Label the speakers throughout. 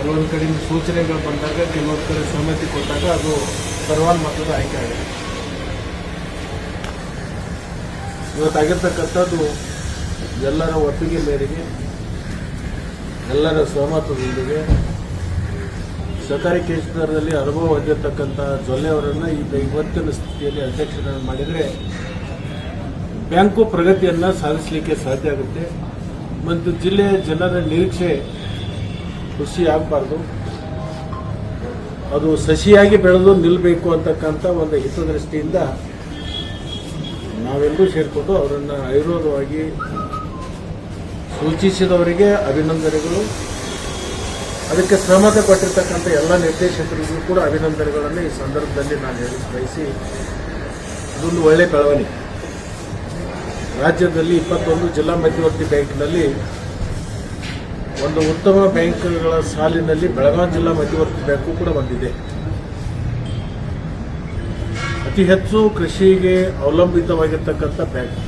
Speaker 1: ಕೆಲವೊಂದು ಕಡೆಯಿಂದ ಸೂಚನೆಗಳು ಬಂದಾಗ, ಕೆಲವೊಂದು ಕಡೆ ಸಹಮತಿ ಕೊಟ್ಟಾಗ ಅದು ಸರ್ವಾನುಮತದ ಆಯ್ಕೆ ಆಗಿದೆ ಇವತ್ತಾಗಿರ್ತಕ್ಕಂಥದ್ದು ಎಲ್ಲರ ಒಪ್ಪಿಗೆ ಮೇರೆಗೆ, ಎಲ್ಲರ ಸಹಮತದೊಂದಿಗೆ ಸಹಕಾರಿ ಕ್ಷೇತ್ರದಲ್ಲಿ ಅನುಭವ ಹೊಂದಿರತಕ್ಕಂಥ ಜೊಲ್ಲೆ ಅವರನ್ನು ಈಗ ಇವತ್ತಿನ ಸ್ಥಿತಿಯಲ್ಲಿ ಅಧ್ಯಕ್ಷರನ್ನು ಮಾಡಿದರೆ ಬ್ಯಾಂಕು ಪ್ರಗತಿಯನ್ನು ಸಾಧಿಸಲಿಕ್ಕೆ ಸಾಧ್ಯ ಆಗುತ್ತೆ. ಮತ್ತು ಜಿಲ್ಲೆಯ ಜನರ ನಿರೀಕ್ಷೆ ಖುಷಿ ಆಗಬಾರ್ದು. ಅದು ಸಸಿಯಾಗಿ ಬೆಳೆದು ನಿಲ್ಲಬೇಕು ಅಂತಕ್ಕಂಥ ಒಂದು ಹಿತದೃಷ್ಟಿಯಿಂದ ನಾವೆಲ್ಲರೂ ಸೇರಿಕೊಂಡು ಅವರನ್ನು ಆಯುರ್ವೇದವಾಗಿ ಸೂಚಿಸಿದವರಿಗೆ ಅಭಿನಂದನೆಗಳು. ಅದಕ್ಕೆ ಸಹಮತ ಪಟ್ಟಿರ್ತಕ್ಕಂಥ ಎಲ್ಲ ನಿರ್ದೇಶಕರಿಗೂ ಕೂಡ ಅಭಿನಂದನೆಗಳನ್ನು ಈ ಸಂದರ್ಭದಲ್ಲಿ ನಾನು ಹೇಳಿ ಬಯಸಿ ಅದೊಂದು ಒಳ್ಳೆಯ ಬೆಳವಣಿಗೆ. ರಾಜ್ಯದಲ್ಲಿ ಇಪ್ಪತ್ತೊಂದು ಜಿಲ್ಲಾ ಮಧ್ಯವರ್ತಿ ಬ್ಯಾಂಕ್ನಲ್ಲಿ ಒಂದು ಉತ್ತಮ ಬ್ಯಾಂಕ್ಗಳ ಸಾಲಿನಲ್ಲಿ ಬೆಳಗಾವಿ ಜಿಲ್ಲಾ ಮಧ್ಯವರ್ತಿ ಬ್ಯಾಂಕು ಕೂಡ ಬಂದಿದೆ. ಅತಿ ಹೆಚ್ಚು ಕೃಷಿಗೆ ಅವಲಂಬಿತವಾಗಿರ್ತಕ್ಕಂಥ ಬ್ಯಾಂಕ್.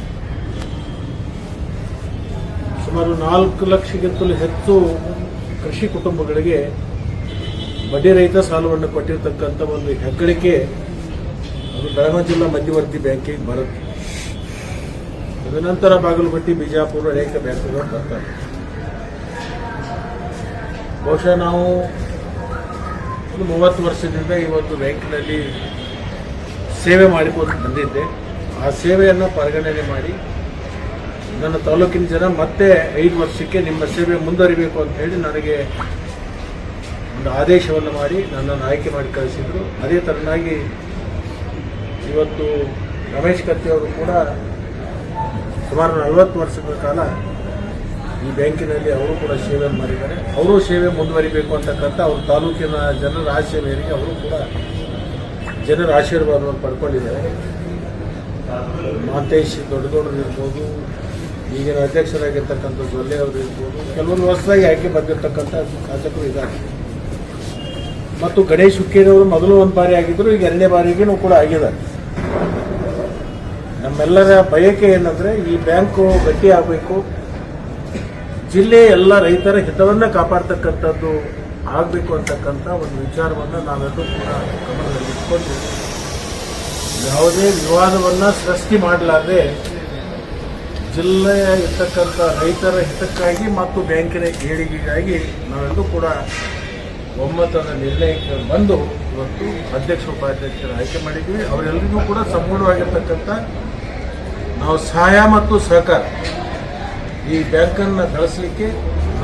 Speaker 1: ಸುಮಾರು ನಾಲ್ಕು ಲಕ್ಷಕ್ಕಿಂತಲೂ ಹೆಚ್ಚು ಕೃಷಿ ಕುಟುಂಬಗಳಿಗೆ ಬಡ್ಡಿ ರಹಿತ ಸಾಲವನ್ನು ಕೊಟ್ಟಿರ್ತಕ್ಕಂಥ ಒಂದು ಹೆಗ್ಗಳಿಕೆ ಅದು ಬೆಳಗಾವಿ ಜಿಲ್ಲಾ ಮಧ್ಯವರ್ತಿ ಬ್ಯಾಂಕಿಗೆ ಬರುತ್ತೆ. ತದನಂತರ ಬಾಗಲಕೋಟೆ, ಬಿಜಾಪುರ ಅನೇಕ ಬ್ಯಾಂಕ್ಗಳು ಬರ್ತಾರೆ ಬಹುಶಃ ನಾವು ಒಂದು ಮೂವತ್ತು ವರ್ಷದಿಂದ ಈ ಒಂದು ಬ್ಯಾಂಕಿನಲ್ಲಿ ಸೇವೆ ಮಾಡಿಕೊಂಡು ಬಂದಿದ್ದೆ. ಆ ಸೇವೆಯನ್ನು ಪರಿಗಣನೆ ಮಾಡಿ ನನ್ನ ತಾಲೂಕಿನ ಜನ ಮತ್ತೆ ಐದು ವರ್ಷಕ್ಕೆ ನಿಮ್ಮ ಸೇವೆ ಮುಂದುವರಿಬೇಕು ಅಂತ ಹೇಳಿ ನನಗೆ ಒಂದು ಆದೇಶವನ್ನು ಮಾಡಿ ನನ್ನನ್ನು ಆಯ್ಕೆ ಮಾಡಿ ಕಳಿಸಿದರು. ಅದೇ ಥರನಾಗಿ ಇವತ್ತು ರಮೇಶ್ ಕತ್ತಿ ಅವರು ಕೂಡ ಸುಮಾರು ನಲವತ್ತು ವರ್ಷಗಳ ಕಾಲ ಈ ಬ್ಯಾಂಕಿನಲ್ಲಿ ಅವರು ಕೂಡ ಸೇವೆ ಮಾಡಿದ್ದಾರೆ. ಅವರು ಸೇವೆ ಮುಂದುವರಿಬೇಕು ಅಂತಕ್ಕಂಥ ಅವ್ರ ತಾಲೂಕಿನ ಜನರ ಆಶಯ ಮೇರೆಗೆ ಅವರು ಕೂಡ ಜನರ ಆಶೀರ್ವಾದವನ್ನು ಪಡ್ಕೊಂಡಿದ್ದಾರೆ. ಮಾತೇಶ್ ದೊಡ್ಡ ದೊಡ್ಡದಿರ್ಬೋದು ಈಗಿನ ಅಧ್ಯಕ್ಷರಾಗಿರ್ತಕ್ಕಂಥ ಜೊಲ್ಲೆ ಅವರು ಇರ್ಬೋದು, ಕೆಲವೊಂದು ವರ್ಷದಾಗಿ ಆಯ್ಕೆ ಬಂದಿರತಕ್ಕಂಥ ಶಾಸಕರು ಇದ್ದಾರೆ. ಮತ್ತು ಗಣೇಶ್ ಹುಕ್ಕೇರಿಯವರು ಮೊದಲು ಒಂದು ಬಾರಿ ಆಗಿದ್ದರು ಈಗ ಎರಡನೇ ಬಾರಿಗೂ ಕೂಡ ಆಗಿದ್ದಾರೆ. ನಮ್ಮೆಲ್ಲರ ಬಯಕೆ ಏನಂದ್ರೆ ಈ ಬ್ಯಾಂಕು ಗಟ್ಟಿ ಆಗಬೇಕು ಜಿಲ್ಲೆಯ ಎಲ್ಲ ರೈತರ ಹಿತವನ್ನ ಕಾಪಾಡ್ತಕ್ಕಂಥದ್ದು ಆಗಬೇಕು ಅಂತಕ್ಕಂಥ ಒಂದು ವಿಚಾರವನ್ನು ನಾವೆಲ್ಲರೂ ಕೂಡ ಗಮನದಲ್ಲಿಟ್ಕೊಂಡು ಯಾವುದೇ ವಿವಾದವನ್ನು ಸೃಷ್ಟಿ ಮಾಡಲಾರದೆ ಜಿಲ್ಲೆಯ ಇರ್ತಕ್ಕಂಥ ರೈತರ ಹಿತಕ್ಕಾಗಿ ಮತ್ತು ಬ್ಯಾಂಕಿನ ಏಳಿಗೆಗಾಗಿ ನಾವೆಲ್ಲರೂ ಕೂಡ ಒಮ್ಮತದ ನಿರ್ಣಯಕ್ಕೆ ಬಂದು ಇವತ್ತು ಅಧ್ಯಕ್ಷ ಉಪಾಧ್ಯಕ್ಷರ ಆಯ್ಕೆ ಮಾಡಿದ್ವಿ ಅವರೆಲ್ಲರಿಗೂ ಕೂಡ ಸಂಪೂರ್ಣವಾಗಿರ್ತಕ್ಕಂಥ ನಾವು ಸಹಾಯ ಮತ್ತು ಸಹಕಾರ ಈ ಬ್ಯಾಂಕನ್ನು ಬೆಳೆಸಲಿಕ್ಕೆ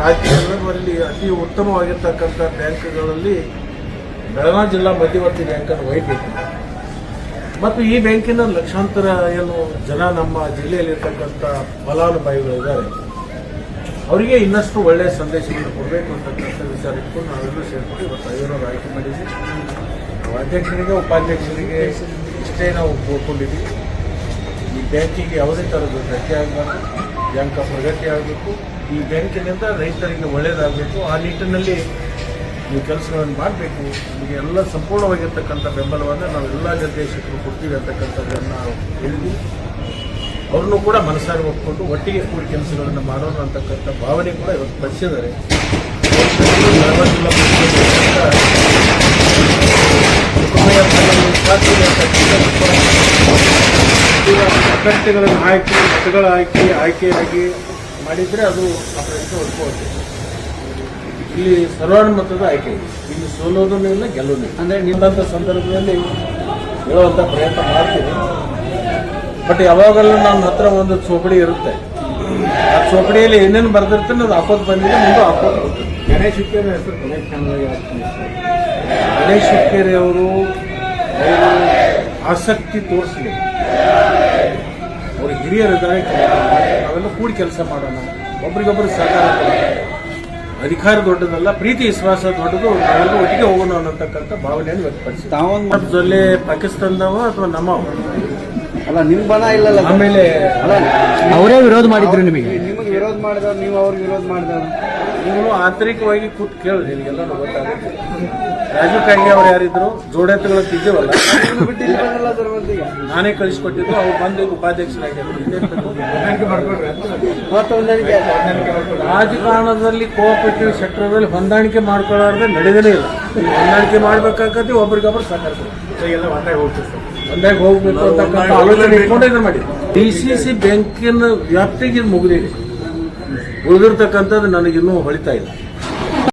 Speaker 1: ರಾಜ್ಯದಲ್ಲಿ ಅತಿ ಉತ್ತಮವಾಗಿರ್ತಕ್ಕಂಥ ಬ್ಯಾಂಕ್ಗಳಲ್ಲಿ ಬೆಳಗಾವಿ ಜಿಲ್ಲಾ ಮಧ್ಯವರ್ತಿ ಬ್ಯಾಂಕನ್ನು ಒಯ್ಯಬೇಕು ಮತ್ತು ಈ ಬ್ಯಾಂಕಿನ ಲಕ್ಷಾಂತರ ಏನು ಜನ ನಮ್ಮ ಜಿಲ್ಲೆಯಲ್ಲಿರ್ತಕ್ಕಂಥ ಫಲಾನುಭವಿಗಳಿದ್ದಾರೆ ಅವರಿಗೆ ಇನ್ನಷ್ಟು ಒಳ್ಳೆಯ ಸಂದೇಶವನ್ನು ಕೊಡಬೇಕು ಅಂತಕ್ಕಂಥ ವಿಚಾರ ಇಟ್ಕೊಂಡು ನಾವೆಲ್ಲರೂ ಸೇರ್ಕೊಂಡು ಇವತ್ತು ಐವರವ್ರು ಆಯ್ಕೆ ಮಾಡಿದ್ವಿ. ಅಧ್ಯಕ್ಷರಿಗೆ, ಉಪಾಧ್ಯಕ್ಷರಿಗೆ ಇಷ್ಟೇ ನಾವು ಕೋರ್ಕೊಂಡಿದ್ವಿ ಈ ಬ್ಯಾಂಕಿಗೆ ಯಾವುದೇ ಥರದ ಧಕ್ಕೆ ಆಗಬಾರ್ದು. ಬ್ಯಾಂಕ್ ಪ್ರಗತಿ ಆಗಬೇಕು. ಈ ಬ್ಯಾಂಕಿನಿಂದ ರೈತರಿಗೆ ಒಳ್ಳೆಯದಾಗಬೇಕು ಆ ನಿಟ್ಟಿನಲ್ಲಿ ನೀವು ಕೆಲಸಗಳನ್ನು ಮಾಡಬೇಕು. ನಿಮಗೆ ಎಲ್ಲ ಸಂಪೂರ್ಣವಾಗಿರ್ತಕ್ಕಂಥ ಬೆಂಬಲವನ್ನು ನಾವು ಎಲ್ಲ ನಿರ್ದೇಶಕರು ಕೊಡ್ತೀವಿ ಅಂತಕ್ಕಂಥದ್ದನ್ನು ಹೇಳಿದ್ವಿ. ಅವ್ರನ್ನೂ ಕೂಡ ಮನಸ್ಸಾಗಿ ಒಪ್ಪಿಕೊಂಡು ಒಟ್ಟಿಗೆ ಕೂಡಿ ಕೆಲಸಗಳನ್ನು ಮಾಡೋಣ ಅಂತಕ್ಕಂಥ ಭಾವನೆ ಕೂಡ ಇವತ್ತು ಪಡಿಸಿದ್ದಾರೆ ಅಭ್ಯರ್ಥಿಗಳನ್ನು ಹಾಕಿ ಮತಗಳ ಹಾಕಿ ಆಯ್ಕೆಯಾಗಿ ಮಾಡಿದರೆ ಅದು ಆ ಒಪ್ಪುವಂತೆ ಇಲ್ಲಿ ಸರ್ವಾನುಮತದ ಆಯ್ಕೆ ಇದೆ. ಇಲ್ಲಿ ಸೋಲೋದನ್ನೂ ಇಲ್ಲ ಗೆಲ್ಲೋದು ಅಂದರೆ ನಿಮ್ಮಂಥ ಸಂದರ್ಭದಲ್ಲಿ ಹೇಳುವಂಥ ಪ್ರಯತ್ನ ಮಾಡ್ತೀನಿ. ಬಟ್ ಯಾವಾಗಲೂ ನಮ್ಮ ಹತ್ರ ಒಂದು ಚೋಪಡಿ ಇರುತ್ತೆ. ಆ ಚೋಪಡಿಯಲ್ಲಿ ಏನೇನು ಬರೆದಿರ್ತೀನಿ ಅದು ಹಾಕೋದು ಬಂದಿದೆ ಮುಂದೆ ಹಾಕೋದು ಬರುತ್ತೆ ಗಣೇಶ್ ಹುಕ್ಕೇರಿ ಹೆಸರು ಗಣೇಶ್ ಹುಕ್ಕೇರಿ ಅವರು ಅವರು ಆಸಕ್ತಿ ತೋರಿಸಲಿ ಅವರು ಹಿರಿಯರಿದ್ದಾರೆ ನಾವೆಲ್ಲ ಕೂಡಿ ಕೆಲಸ ಮಾಡೋಣ. ಒಬ್ರಿಗೊಬ್ಬರು ಸಹಕಾರ. ಅಧಿಕಾರ ದೊಡ್ಡದಲ್ಲ ಪ್ರೀತಿ ವಿಶ್ವಾಸ ದೊಡ್ಡದು ನಾವೆಲ್ಲ ಒಟ್ಟಿಗೆ ಹೋಗೋಣ ಅನ್ನತಕ್ಕಂಥ ಭಾವನೆಯನ್ನು ವ್ಯಕ್ತಪಡಿಸಿ
Speaker 2: ತಾವೊಂದು
Speaker 1: ಜೊಲ್ಲೆ ಪಾಕಿಸ್ತಾನದವ ಅಥವಾ ನಮ್ಮ
Speaker 2: ಅಲ್ಲ ನಿಮ್ ಬಲ ಇಲ್ಲಲ್ಲ.
Speaker 1: ಆಮೇಲೆ
Speaker 2: ಅಲ್ಲ
Speaker 3: ಅವರೇ ವಿರೋಧ ಮಾಡಿದ್ರು ನಿಮಗೆ.
Speaker 2: ನಿಮಗೆ ವಿರೋಧ ಮಾಡಿದವ್ರು ನೀವು ಅವ್ರಿಗೆ ವಿರೋಧ ಮಾಡಿದವ್ರು.
Speaker 1: ನೀವು ಆಂತರಿಕವಾಗಿ ಕೂತ್ ಕೇಳಿ ನಿಮಗೆಲ್ಲ ಗೊತ್ತಾಗುತ್ತೆ. ರಾಜೀವ್ ಕಾಗೆ ಅವ್ರು ಯಾರಿದ್ರು ಜೋಡೆತ್ತುಗಳ
Speaker 2: ತಿದ್ದೇವಲ್ಲ?
Speaker 1: ನಾನೇ ಕಳಿಸ್ಕೊಟ್ಟಿದ್ದು ಅವ್ರು ಬಂದು
Speaker 2: ಉಪಾಧ್ಯಕ್ಷರಾಗಿ
Speaker 1: ರಾಜಕಾರಣದಲ್ಲಿ ಕೋಆಪರೇಟಿವ್ ಸೆಕ್ಟರ್ದಲ್ಲಿ ಹೊಂದಾಣಿಕೆ ಮಾಡ್ಕೊಳ್ಳಾರ್ದೆ ನಡೆದೇ ಇಲ್ಲ. ಹೊಂದಾಣಿಕೆ ಮಾಡ್ಬೇಕಾಗತ್ತೆ ಒಬ್ರಿಗೊಬ್ರು ಸಹಕರಿಸ್ತಾರೆ ಒಂದಾಗಿ ಹೋಗ್ಬೇಕು ಅಂತ ಆಲೋಚನೆ ಇಟ್ಕೊಂಡು ಮಾಡಿ. ಡಿ ಸಿ ಸಿ ಬ್ಯಾಂಕಿನ ವ್ಯಾಪ್ತಿಗೆ ಮುಗಿದಿದೆ. ಉಳಿದಿರ್ತಕ್ಕಂಥದ್ದು ನನಗಿನ್ನೂ ಹೊಳಿತಾ ಇಲ್ಲ.